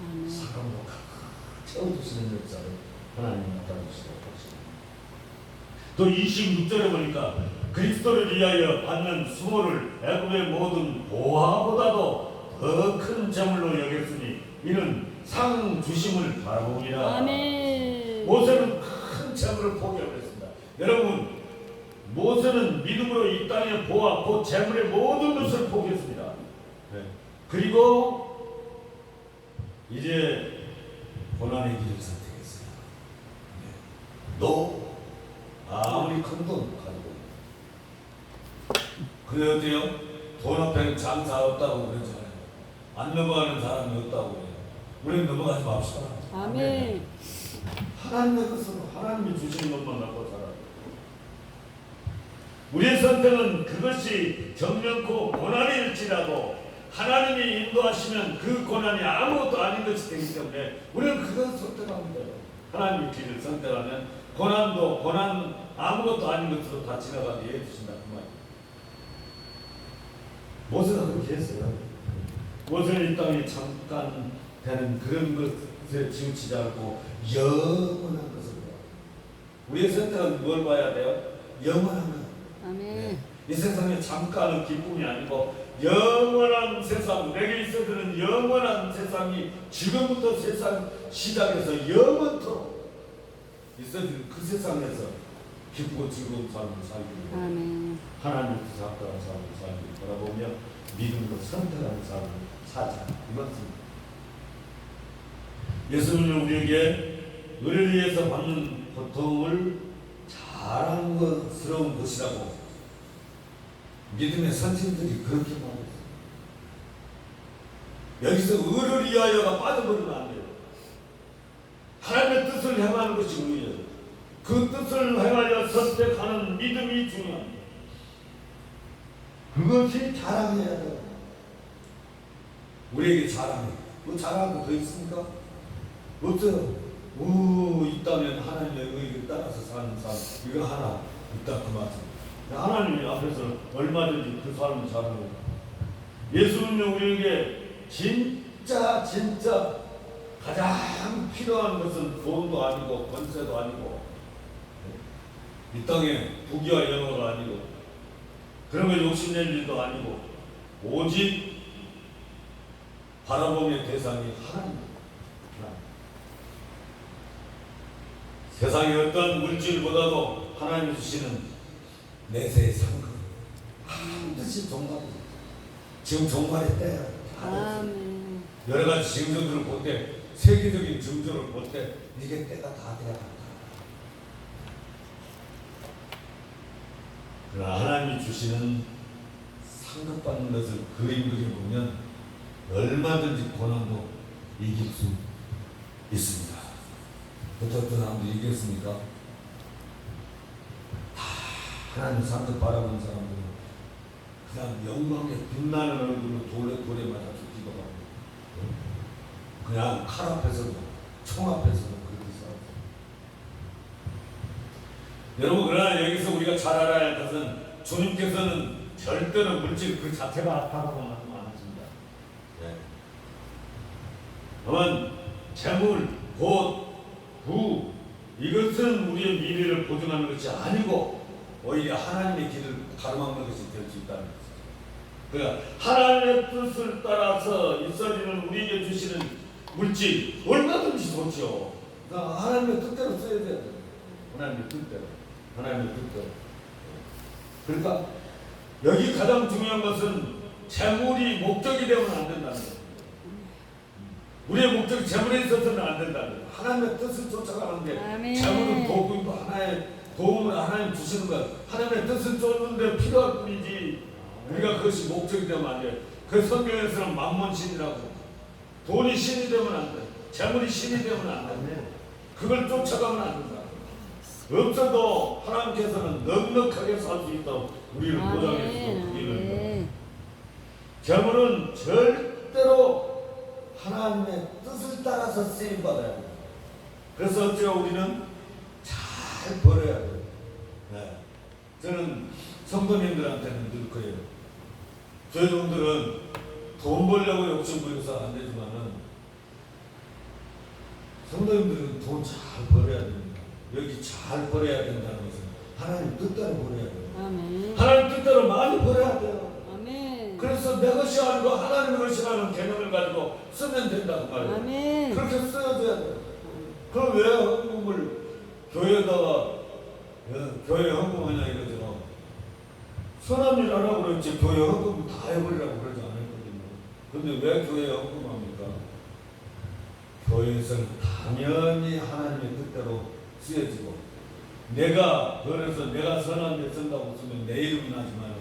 아멘. 사랑으로 가득 채워주시는 역사를 하나님 나타주시도록 하십니다. 또 26절에 보니까 그리스도를 위하여 받는 수모를 애굽의 모든 보화보다도 더 큰 재물로 여겼으니 이는 상 주심을 바라봅니다. 아멘. 모세는 큰 재물을 포기하고 했습니다. 여러분 모세는 믿음으로 이 땅의 보화, 곧 재물의 모든 것을 포기했습니다. 네. 그리고 이제 고난의 길을 선택했어요. 네. 너 아무리 큰 돈 가지고 그래 어때요? 돈 앞에는 장사 없다고 그러잖아요. 안 넘어가는 사람이 없다고 그래요. 우리는 넘어가지 맙시다. 아멘. 하나님의 것으로 하나님이 주시는 것만 갖고 살아. 우리의 선택은 그것이 정면코 고난일지라도 하나님이 인도하시면 그 고난이 아무것도 아닌 것이 되기 때문에 우리는 그것을 돼요. 하나님의 길을 선택하면 고난도 고난 아무것도 아닌 것으로 다 지나가게 해 주신다 그 말이에요. 모세가 그렇게 했어요. 모세는 이 땅에 잠깐 되는 그런 것에 치우치지 않고 영원한 것을 봐. 우리의 선택은 뭘 봐야 돼요? 영원한 것. 아멘. 이 세상에 잠깐의 기쁨이 아니고 영원한 세상 내게 있어드는 영원한 세상이 지금부터 세상 시작해서 영원토록 있어지는 그 세상에서 기쁘고 즐거운 삶을 살기 위해. 하나님의 작다한 삶을 살기 바라보며 믿음으로 선택하는 삶을 살자 이것입니다. 예수님은 우리에게 의를 위해서 받는 고통을 자랑스러운 것이라고 믿음의 선생들이 그렇게 말했어요. 여기서 의를 위하여가 빠져버리면 안 돼요. 하나님의 뜻을 행하는 것이 의예요. 그 뜻을 행하여 선택하는 믿음이 중요합니다. 그것이 자랑해야 돼요. 우리에게 자랑해. 뭐 자랑하고 더 있습니까? 없어요. 우, 있다면 하나님의 의를 따라서 사는 삶, 이거 하나 있다 그 말씀. 하나님이 앞에서 얼마든지 그 삶을 자랑해요. 예수는요, 우리에게 진짜, 진짜 가장 필요한 것은 돈도 아니고, 권세도 아니고, 이 땅에 부귀와 영어가 아니고, 그런 거 욕심낼 일도 아니고, 오직 바라보는 대상이 하나님. 세상의 어떤 물질보다도 하나님 주시는 내세의 상급 반드시 종말이 지금 종말의 때야. 아멘. 여러 가지 징조들을 볼 때 세계적인 징조를 볼 때 이게 때가 다 돼야 한다. 그러나 하나님이 주시는 상급받는 것을 그림 그려보면 얼마든지 고난도 이길 수 있습니다. 어떤 사람도 이겼습니까? 다 하나님 상급 바라보는 사람들은 그냥 영광에 빛나는 얼굴로 돌에 돌에 맞아 죽기도 하고 그냥 칼 앞에서도 총 앞에서도 그렇게 싸웠어요. 여러분 그러나 여기서 우리가 잘 알아야 할 것은 주님께서는 절대로 물질 그 자체가 악하다고 말씀 안 하십니다. 네. 다만 재물, 곧, 부 이것은 우리의 미래를 보증하는 것이 아니고 오히려 하나님의 길을 가로막는 것이 될 수 있다는 것이죠. 그러니까 하나님의 뜻을 따라서 있어지는 우리에게 주시는 물질 얼마든지 좋죠. 그러니까 하나님의 뜻대로 써야 돼요. 하나님의 뜻대로. 하나님의 뜻대로. 그러니까 여기 가장 중요한 것은 재물이 목적이 되면 안 된다는 거예요. 우리의 목적이 재물에 있어서는 안 된다는 거예요. 하나님의 뜻을 쫓아가는데. 재물은 도구이고 하나의 도움을 하나님 주시는 것 하나님의 뜻을 쫓는데 필요할 뿐이지 우리가 그것이 목적이 되면 안 돼. 그 성경에서는 만몬신이라고 돈이 신이 되면 안 돼. 재물이 신이 되면 안 돼. 그걸 쫓아가면 안 된다. 없어도 하나님께서는 넉넉하게 살 수 있다고 우리를 보장해 주고 우리를 아멘. 재물은 절대로 하나님의 뜻을 따라서 쓰임 받아야 돼요. 그래서 어째요 우리는 잘 벌어야 돼요. 네. 저는 성도님들한테는 늘 그래요. 저희 종들은 돈 벌려고 욕심 부려서 안 되지만은 성도님들은 돈 잘 벌어야 됩니다. 여기 잘 벌어야 된다는 것은 하나님 뜻대로 벌어야 돼요. 아멘. 하나님 뜻대로 많이 벌어야 돼요. 아멘. 그래서 내 것이 아니고 하나님의 것이라는 개념을 가지고 쓰면 된다고 말이에요. 아멘. 그렇게 써줘야 돼요. 그럼 왜 헌금을 교회에다가 예, 교회 헌금하냐 이러죠. 선한 일 하라고 그랬지 교회 헌금 다 해버리라고 그러지 않았거든요. 근데 왜 교회에 헌금합니까? 교회에서는 당연히 하나님의 뜻대로 쓰여지고 내가 그래서 내가 선한 일 쓴다고 쓰면 내 이름이 나지만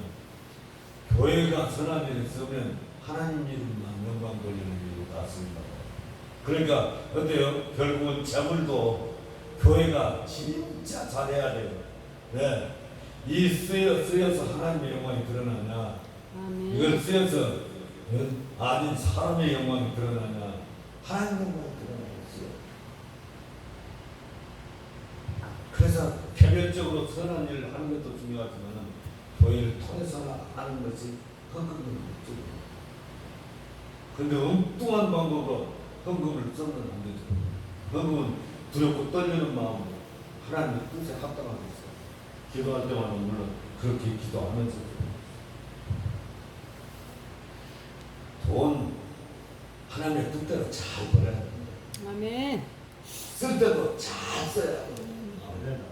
교회가 선한 일을 쓰면 하나님 이름만 영광 돌리는 일이 같습니다. 그러니까 어때요? 결국은 재물도 교회가 진짜 잘해야 돼요. 네. 이 쓰여 쓰여서 하나님의 영광이 드러나냐? 아멘. 이걸 쓰여서 어? 아닌 사람의 영광이 드러나냐? 하나님 영광이 드러나겠어요. 그래서 개별적으로 선한 일을 하는 것도 중요하지만 교회를 통해서 하는 것이 헌금은 없죠. 근데 엉뚱한 방법으로 헌금을 써는 안 되죠. 헌금은 두렵고 떨리는 마음으로 하나님의 뜻에 합당하게 있어요. 기도할 때마다 물론 그렇게 기도하면서 돈 하나님의 뜻대로 잘 벌어야 됩니다. 아멘. 쓸 때도 잘 써야 합니다.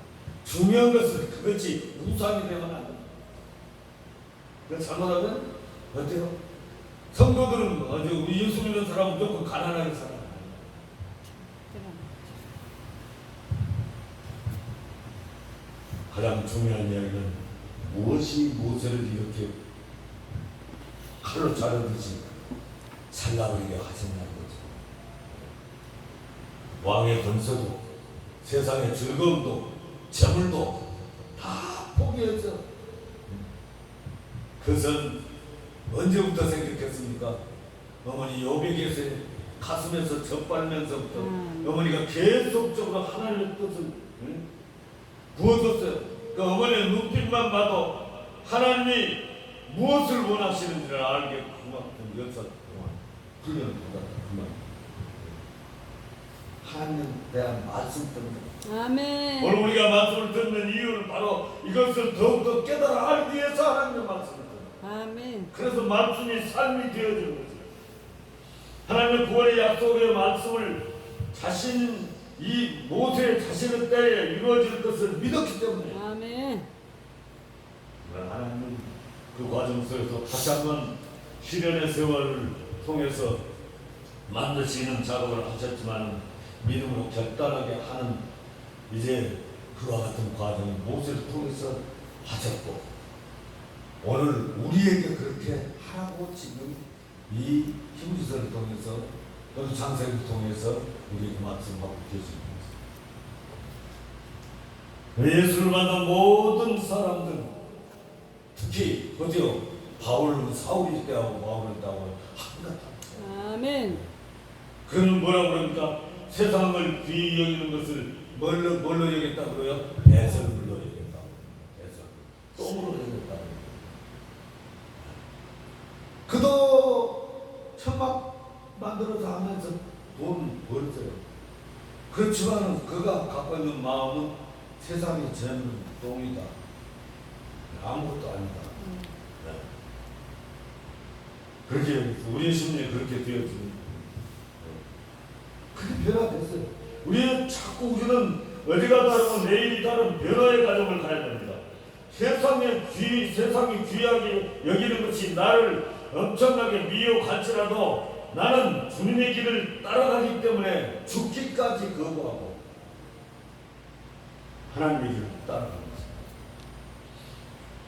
중요한 것은 그것이 우상이 되면 안 됩니다. 그 잘못하면 어때요? 성도들은 아주 예수 믿는 사람은 무조건 가난하게 살아요. 가장 중요한 이야기는 무엇이 모세를 이렇게 칼로 자르듯이 살라버리게 하셨냐는 거죠. 왕의 권세도 세상의 즐거움도 재물도 다 포기했죠. 그것은 언제부터 생겼겠습니까? 어머니 요백에서 가슴에서 젖발면서부터 음. 어머니가 계속적으로 하나님의 뜻을 응? 부어줬어요. 그 어머니의 눈빛만 봐도 하나님이 무엇을 원하시는지를 알게 그만큼 역사 동안 받았다. 그만. 하나님 대한 말씀 때문에 아멘. 오늘 우리가 말씀을 듣는 이유는 바로 이것을 더욱더 깨달아 알기 위해서 하나님의 말씀을 듣는 아멘. 그래서 말씀이 삶이 되어지는 거죠. 하나님의 구원의 약속의 말씀을 자신 이 모세의 자신의 때에 이루어질 것을 믿었기 때문에 아멘. 하나님은 그 과정 속에서 다시 한번 시련의 세월을 통해서 만드시는 작업을 하셨지만 믿음으로 결단하게 하는 이제 그와 같은 과정을 모세를 통해서 하셨고 오늘 우리에게 그렇게 하고 지금 이 힘주서를 통해서 또 장세를 통해서 우리에게 말씀하고 계십니다. 예수를 만난 모든 사람들 특히 어디요? 바울 사울일 때하고 바울일 때하고 한같다. 아멘. 그는 뭐라고 그럽니까? 세상을 귀히 여기는 것을 뭘로 뭘로 여겼다 그래요? 배설물로 여겼다. 배설. 똥으로 여겼다. 그도 천막 만들어서 하면서 돈 벌었어요. 그렇지만 그가 갖고 있는 마음은 세상의 죄는 똥이다. 아무것도 아니다. 네. 그렇게. 우리의 심리에 그렇게 되어지는 그게 변화됐어요. 우리 자꾸 우리는 어디가 다르고 내일이 다른 변화의 과정을 가야 됩니다. 세상의 귀, 세상이 귀하게 여기는 것이 나를 엄청나게 미혹할지라도 나는 주님의 길을 따라가기 때문에 죽기까지 거부하고 하나님의 길을 따라가는 것입니다.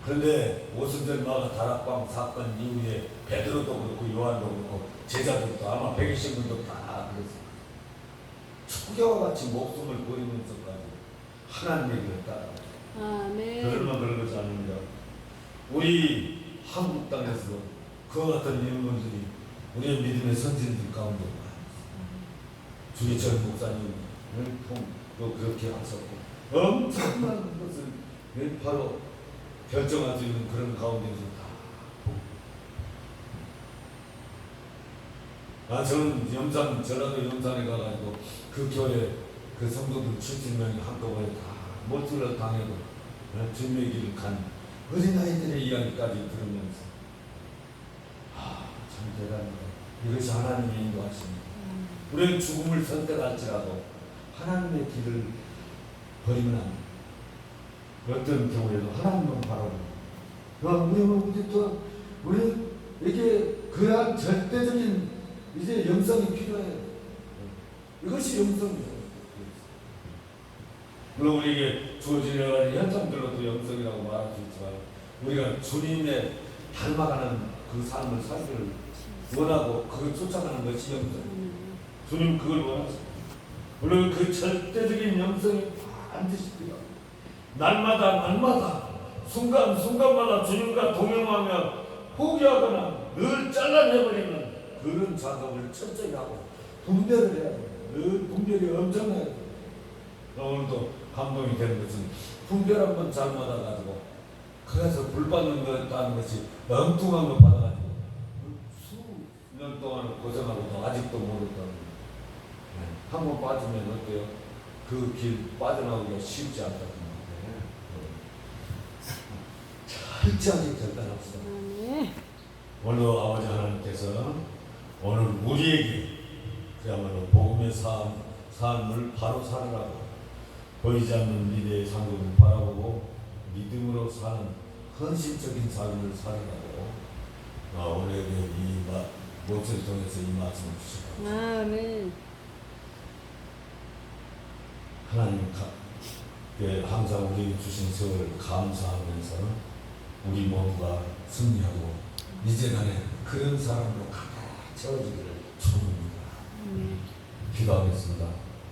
그런데 오순절 마가 다락방 사건 이후에 베드로도 그렇고 요한도 그렇고 제자들도 아마 백이신 분도 다 그랬어요. 초교와 같이 목숨을 버리면서까지 하나님의 길을 따라가죠. 아멘. 그들만 그런 것이 아닙니다. 우리 한국 땅에서 그와 같은 인물들이 우리의 믿음의 선진들 가운데 많습니다. 주기철 목사님, 또 그렇게 하셨고 엄청난 것을 바로 결정할 수 있는 그런 가운데서 다 아 저는 염산 전라도 염산에 가가지고 그 겨울에 그 성도들 70명이 한꺼번에 다 몰두를 당해도 어, 주님의 길을 간 어린아이들의 이야기까지 들으면서. 아 참 대단하다. 이것이 하나님의 인도하십니다. 우리는 죽음을 선택할지라도 하나님의 길을 버리면 안 돼. 어떤 경우에도 하나님만 바라보고 우리는 우리 또 우리에게 그러한 절대적인 이제 영성이 필요해요. 이것이 영성이에요. 물론 우리에게 주어지는 현상들로도 영성이라고 말할 수 있지만 우리가 주님의 닮아가는 그 삶을 살기를 원하고 그걸 쫓아가는 것이 영성. 아멘. 주님 그걸 원하십니다. 물론 그 절대적인 영성이 필요합니다. 날마다 날마다 순간 순간마다 주님과 동행하며 포기하거나 늘 잘라내버리는 그런 작업을 철저히 하고 분별을 해야 돼요. 늘 분별이 엄청나요. 오늘도 감동이 되는 것은 분별 한 번 잘못 받아가지고 그래서 불 받는 것다는 것이 엉뚱한 거 받아가지고 수년 동안 고생하고도 아직도 모르다는 한번 빠지면 어때요? 그 길 빠져나오기가 쉽지 않거든요. 철저하게 결단합시다. 아멘. 오늘 아버지 하나님께서 오늘 우리에게 그야말로 복음의 삶, 삶을 바로 살으라고 보이지 않는 미래의 상급을 바라보고 믿음으로 사는 헌신적인 삶을 살으라고 어, 우리에게 이 마- 모습을 통해서 이 말씀을 주셨다. 아멘. 하나님 가, 예, 항상 우리에게 주신 세월을 감사하면서 우리 모두가 승리하고 이제간에 그런 사람으로 가득 채워지기를 축원합니다. 아멘. 기도하겠습니다.